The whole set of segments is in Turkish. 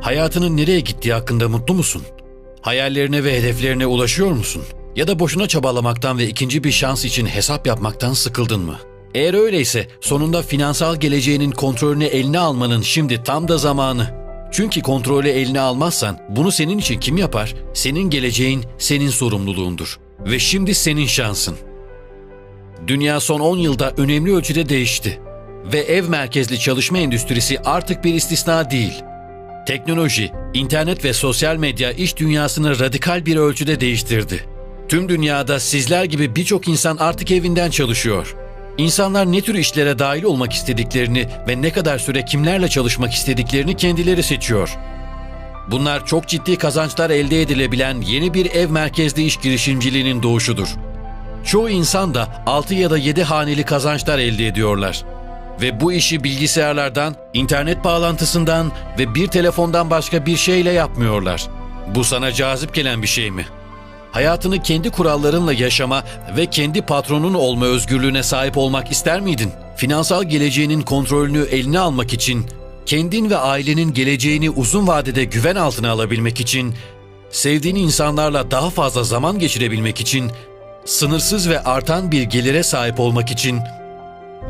Hayatının nereye gittiği hakkında mutlu musun? Hayallerine ve hedeflerine ulaşıyor musun? Ya da boşuna çabalamaktan ve ikinci bir şans için hesap yapmaktan sıkıldın mı? Eğer öyleyse sonunda finansal geleceğinin kontrolünü eline almanın şimdi tam da zamanı. Çünkü kontrolü eline almazsan bunu senin için kim yapar? Senin geleceğin senin sorumluluğundur. Ve şimdi senin şansın. Dünya son 10 yılda önemli ölçüde değişti. Ve ev merkezli çalışma endüstrisi artık bir istisna değil. Teknoloji, internet ve sosyal medya iş dünyasını radikal bir ölçüde değiştirdi. Tüm dünyada sizler gibi birçok insan artık evinden çalışıyor. İnsanlar ne tür işlere dahil olmak istediklerini ve ne kadar süre kimlerle çalışmak istediklerini kendileri seçiyor. Bunlar çok ciddi kazançlar elde edilebilen yeni bir ev merkezli iş girişimciliğinin doğuşudur. Çoğu insan da 6 ya da 7 haneli kazançlar elde ediyorlar. Ve bu işi bilgisayarlardan, internet bağlantısından ve bir telefondan başka bir şeyle yapmıyorlar. Bu sana cazip gelen bir şey mi? Hayatını kendi kurallarınla yaşama ve kendi patronun olma özgürlüğüne sahip olmak ister miydin? Finansal geleceğinin kontrolünü eline almak için, kendin ve ailenin geleceğini uzun vadede güven altına alabilmek için, sevdiğin insanlarla daha fazla zaman geçirebilmek için, sınırsız ve artan bir gelire sahip olmak için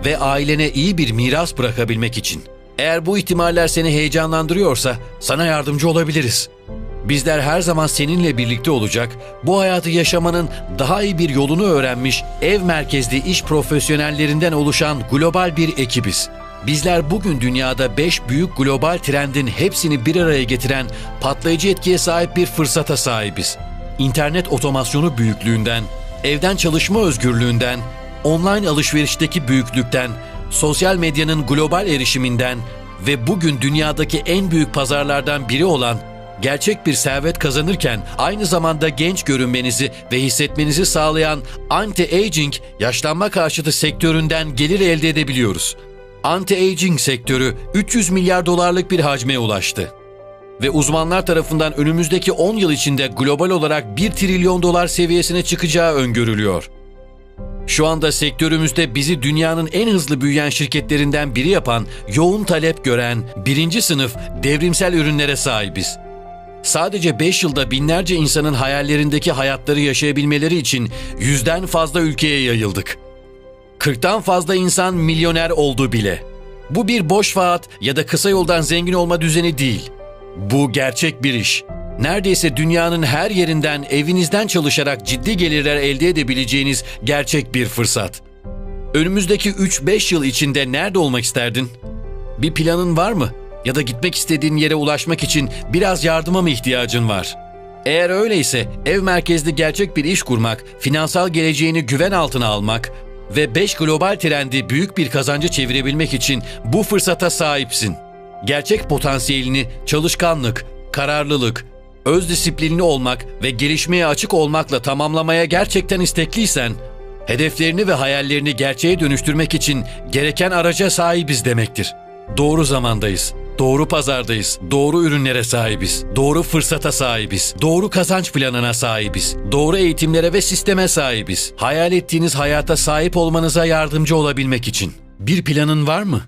ve ailene iyi bir miras bırakabilmek için. Eğer bu ihtimaller seni heyecanlandırıyorsa sana yardımcı olabiliriz. Bizler her zaman seninle birlikte olacak, bu hayatı yaşamanın daha iyi bir yolunu öğrenmiş ev merkezli iş profesyonellerinden oluşan global bir ekibiz. Bizler bugün dünyada 5 büyük global trendin hepsini bir araya getiren patlayıcı etkiye sahip bir fırsata sahibiz. İnternet otomasyonu büyüklüğünden, evden çalışma özgürlüğünden, online alışverişteki büyüklükten, sosyal medyanın global erişiminden ve bugün dünyadaki en büyük pazarlardan biri olan gerçek bir servet kazanırken aynı zamanda genç görünmenizi ve hissetmenizi sağlayan anti-aging yaşlanma karşıtı sektöründen gelir elde edebiliyoruz. Anti-aging sektörü 300 milyar dolarlık bir hacme ulaştı ve uzmanlar tarafından önümüzdeki 10 yıl içinde global olarak 1 trilyon dolar seviyesine çıkacağı öngörülüyor. Şu anda sektörümüzde bizi dünyanın en hızlı büyüyen şirketlerinden biri yapan, yoğun talep gören, birinci sınıf devrimsel ürünlere sahibiz. Sadece 5 yılda binlerce insanın hayallerindeki hayatları yaşayabilmeleri için yüzden fazla ülkeye yayıldık. 40'tan fazla insan milyoner oldu bile. Bu bir boş vaat ya da kısa yoldan zengin olma düzeni değil. Bu gerçek bir iş. Neredeyse dünyanın her yerinden evinizden çalışarak ciddi gelirler elde edebileceğiniz gerçek bir fırsat. Önümüzdeki 3-5 yıl içinde nerede olmak isterdin? Bir planın var mı? Ya da gitmek istediğin yere ulaşmak için biraz yardıma mı ihtiyacın var? Eğer öyleyse ev merkezli gerçek bir iş kurmak, finansal geleceğini güven altına almak ve 5 global trendi büyük bir kazancı çevirebilmek için bu fırsata sahipsin. Gerçek potansiyelini çalışkanlık, kararlılık, öz disiplinli olmak ve gelişmeye açık olmakla tamamlamaya gerçekten istekliysen, hedeflerini ve hayallerini gerçeğe dönüştürmek için gereken araca sahibiz demektir. Doğru zamandayız. Doğru pazardayız. Doğru ürünlere sahibiz. Doğru fırsata sahibiz. Doğru kazanç planına sahibiz. Doğru eğitimlere ve sisteme sahibiz. Hayal ettiğiniz hayata sahip olmanıza yardımcı olabilmek için. Bir planın var mı?